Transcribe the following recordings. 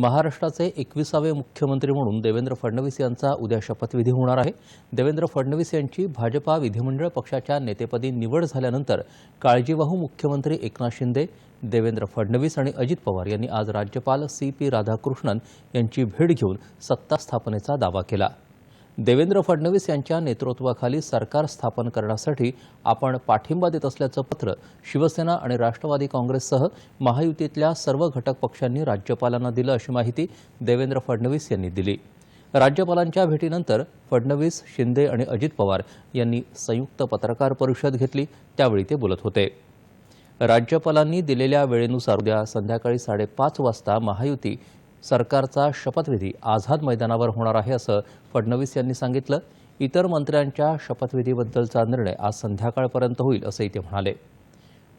महाराष्ट्राचे एकविसावे मुख्यमंत्री म्हणून देवेंद्र फडणवीस यांचा उद्या शपथविधी होणार आहे. देवेंद्र फडणवीस यांची भाजपा विधिमंडळ पक्षाच्या नेतेपदी निवड झाल्यानंतर काळजीवाहू मुख्यमंत्री एकनाथ शिंदे देवेंद्र फडणवीस आणि अजित पवार यांनी आज राज्यपाल सी पी राधाकृष्णन यांची भेट घेऊन सत्ता स्थापनेचा दावा केला. देवेंद्र फडणवीस यांच्या नेतृत्वाखाली सरकार स्थापन करण्यासाठी आपण पाठिंबा देत असल्याचं पत्र शिवसेना आणि राष्ट्रवादी काँग्रेससह महायुतीतल्या सर्व घटक पक्षांनी राज्यपालांना दिलं अशी माहिती देवेंद्र फडणवीस यांनी दिली. राज्यपालांच्या भेटीनंतर फडणवीस शिंदे आणि अजित पवार यांनी संयुक्त पत्रकार परिषद घेतली त्यावेळी ते बोलत होते. राज्यपालांनी दिलेल्या वेळेनुसार उद्या संध्याकाळी साडेपाच वाजता महायुती सरकारचा शपथविधी आझाद मैदानावर होणार आहे असं फडणवीस यांनी सांगितलं. इतर मंत्र्यांच्या शपथविधीबद्दलचा निर्णय आज संध्याकाळपर्यंत होईल असंही ते म्हणाले.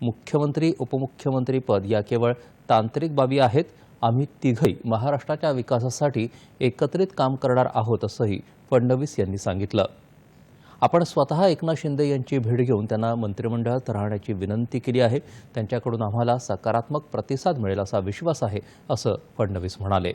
मुख्यमंत्री उपमुख्यमंत्रीपद या केवळ तांत्रिक बाबी आहेत. आम्ही तिघही महाराष्ट्राच्या विकासासाठी एकत्रित काम करणार आहोत असंही फडणवीस यांनी सांगितलं. आपण स्वतः एकनाथ शिंदे यांची भेट घेऊन त्यांना मंत्रिमंडळात राहण्याची विनंती केली आहे. त्यांच्याकडून आम्हाला सकारात्मक प्रतिसाद मिळेल असा विश्वास आहे असं फडणवीस म्हणाले.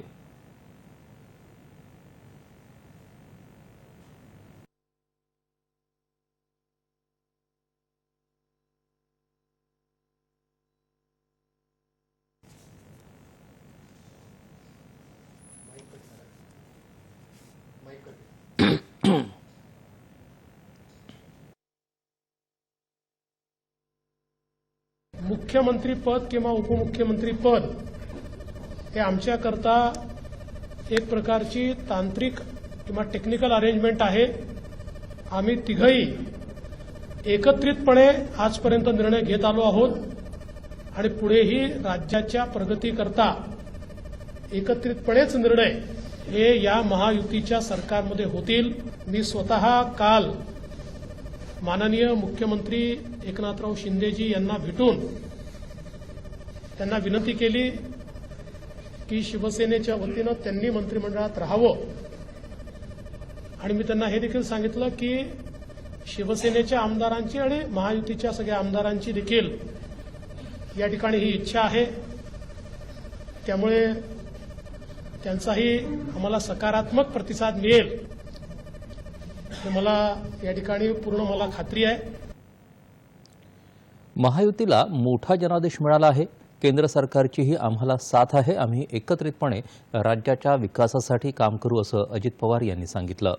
मुख्यमंत्री पद किंवा उपमुख्यमंत्री पद हे आमच्याकरता एक प्रकारची तांत्रिक किंवा टेक्निकल अरेंजमेंट आहे. आम्ही तिघही एकत्रितपणे आजपर्यंत निर्णय घेत आलो आहोत आणि पुढेही राज्याच्या प्रगतीकरता एकत्रितपणेच निर्णय हे या महायुतीच्या सरकारमध्ये होतील. मी स्वतः काल माननीय मुख्यमंत्री एकनाथराव शिंदेजी यांना भेटून त्यांना विनंती केली की शिवसेनेच्या वतीनं त्यांनी मंत्रिमंडळात राहावं. आणि मी त्यांना हे देखील सांगितलं की शिवसेनेच्या आमदारांची आणि महायुतीच्या सगळ्या आमदारांची देखील या ठिकाणी ही इच्छा आहे. त्यामुळे त्यांचाही आम्हाला सकारात्मक प्रतिसाद मिळेल. मला या ठिकाणी पूर्ण मला खात्री आहे. महायुतीला मोठा जनादेश मिळाला आहे. केंद्र सरकारचीही आम्हाला साथ आहे. आम्ही एकत्रितपणे राज्याच्या विकासासाठी काम करू असं अजित पवार यांनी सांगितलं.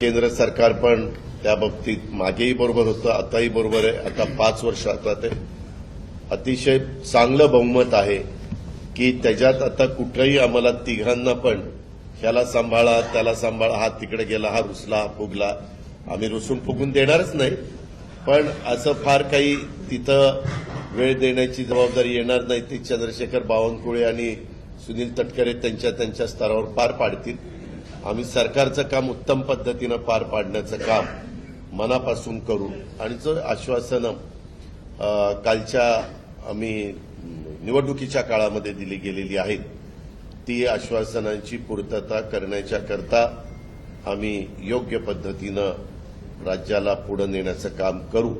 केंद्र सरकार पण त्या बाबतीत मागेही बरोबर होतं आताही बरोबर आहे. आता पाच वर्ष आता ते अतिशय चांगलं बहुमत आहे. की त्याच्यात आता कुठंही आम्हाला तिघांना पण ह्याला सांभाळा त्याला सांभाळा हा तिकडे गेला हा रुसला हा फुगला. आम्ही रुसून फुगून देणारच नाही. पण असं फार काही तिथं वेळ देण्याची जबाबदारी येणार नाही. ती चंद्रशेखर बावनकुळे आणि सुनील तटकरे त्यांच्या त्यांच्या स्तरावर पार पाडतील. आम्ही सरकारचं काम उत्तम पद्धतीनं पार पाडण्याचं काम मनापासून करू. आणि जो आश्वासनं कालच्या आम्ही निवडणुकीच्या काळामध्ये दिली गेलेली आहेत ती आश्वासनांची पूर्तता करण्याच्या करता आम्ही योग्य पद्धतीनं राज्याला पुढे नेण्याचं काम करू.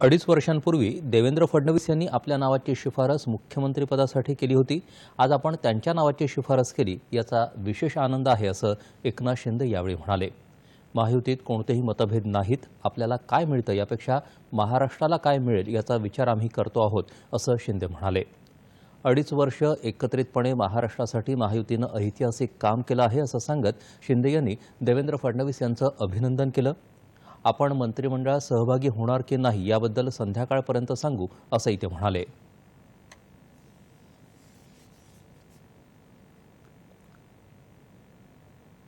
अडीच वर्षांपूर्वी देवेंद्र फडणवीस यांनी आपल्या नावाची शिफारस मुख्यमंत्रीपदासाठी केली होती. आज आपण त्यांच्या नावाची शिफारस केली याचा विशेष आनंद आहे असं एकनाथ शिंदे यावेळी म्हणाले. महायुतीत कोणतेही मतभेद नाहीत. आपल्याला काय मिळतं यापेक्षा महाराष्ट्राला काय मिळेल याचा विचार आम्ही करतो आहोत असं शिंदे म्हणाले. अडीच वर्ष एकत्रितपणे महाराष्ट्रासाठी महायुतीनं ऐतिहासिक काम केलं आहे असं सांगत शिंदे यांनी देवेंद्र फडणवीस यांचं अभिनंदन केलं. आपण मंत्रिमंडळात सहभागी होणार की नाही याबद्दल संध्याकाळपर्यंत सांगू असंही ते म्हणाले.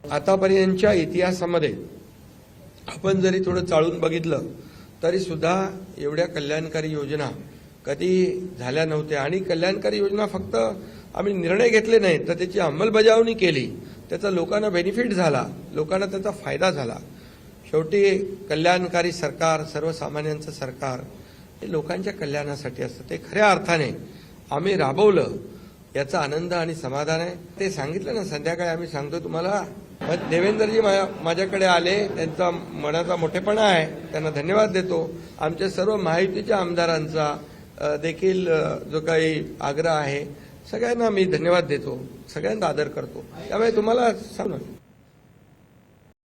आतापर्यंतच्या इतिहासामध्ये आपण जरी थोडं चाळून बघितलं तरी सुद्धा एवढ्या कल्याणकारी योजना कधी झाल्या नव्हत्या. आणि कल्याणकारी योजना फक्त आम्ही निर्णय घेतले नाही तर त्याची अंमलबजावणी केली. त्याचा लोकांना बेनिफिट झाला लोकांना त्याचा फायदा झाला. शेवटी कल्याणकारी सरकार सर्वसामान्यांचं सरकार हे लोकांच्या कल्याणासाठी असतं. ते खऱ्या अर्थाने आम्ही राबवलं याचा आनंद आणि समाधान आहे. ते सांगितलं ना संध्याकाळी आम्ही सांगतो तुम्हाला देवेंद्रजी मा- माझ्याकडे आले त्यांचा मनाचा मोठेपणा आहे त्यांना धन्यवाद देतो. आमच्या सर्व माहितीच्या आमदारांचा देखील जो काही आग्रह आहे सगळ्यांना मी धन्यवाद देतो. सगळ्यांचा आदर करतो. त्यामुळे तुम्हाला सांग